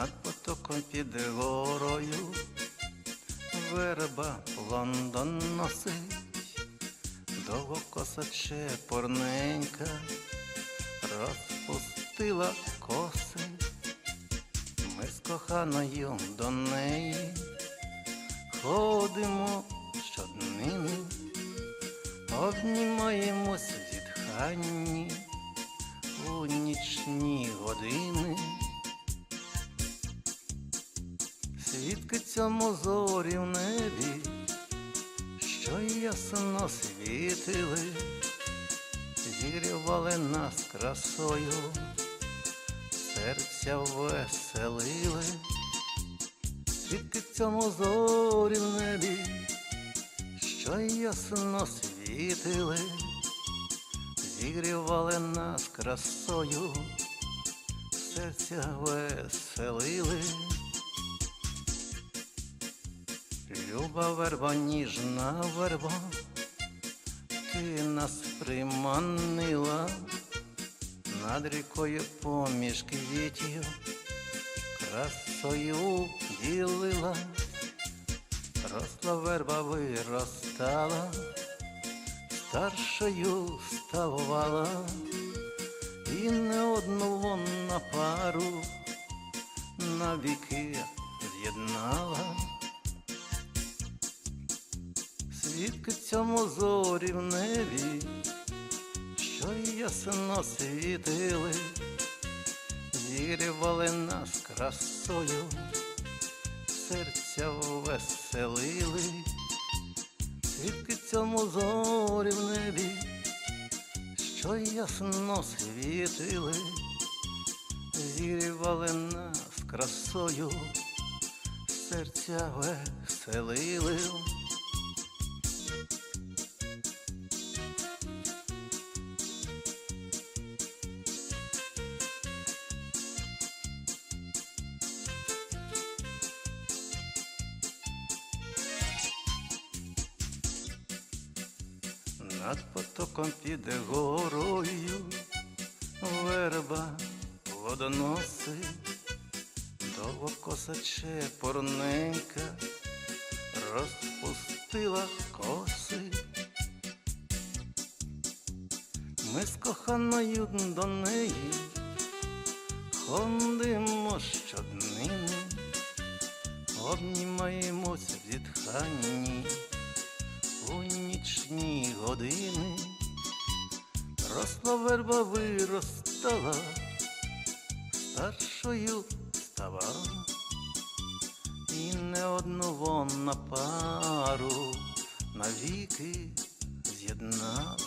Над потоком під горою верба Лондон носить, довго коса чепорненька розпустила коси. Ми з коханою до неї ходимо щоднини, обнімаємось зітханні у нічні години. Свідки цьому зорі в небі, що ясно світили, зігрівали нас красою, серця веселили, свідки цьому зорі в небі, що ясно світили, зігрівали нас красою, серця веселили. Люба верба, ніжна верба, ти нас приманила над рікою поміж квітів, красою ділила, росла верба виростала, старшою ставала, і не одну вона пару навіки з'єднала. Свідки цьому зорі в небі, що ясно світили, зігрівали нас красою, серця веселили, свідки цьому зорі в небі, що ясно світили, зігрівали нас красою, серця веселили. Над потоком під горою верба водоносить, довго коса чепорненька розпустила коси. Ми з коханою до неї ходимо щоднини, обнімаємося в зітханні у нічні години росла верба виростала, старшою ставала, і не одну вона пару навіки з'єднала.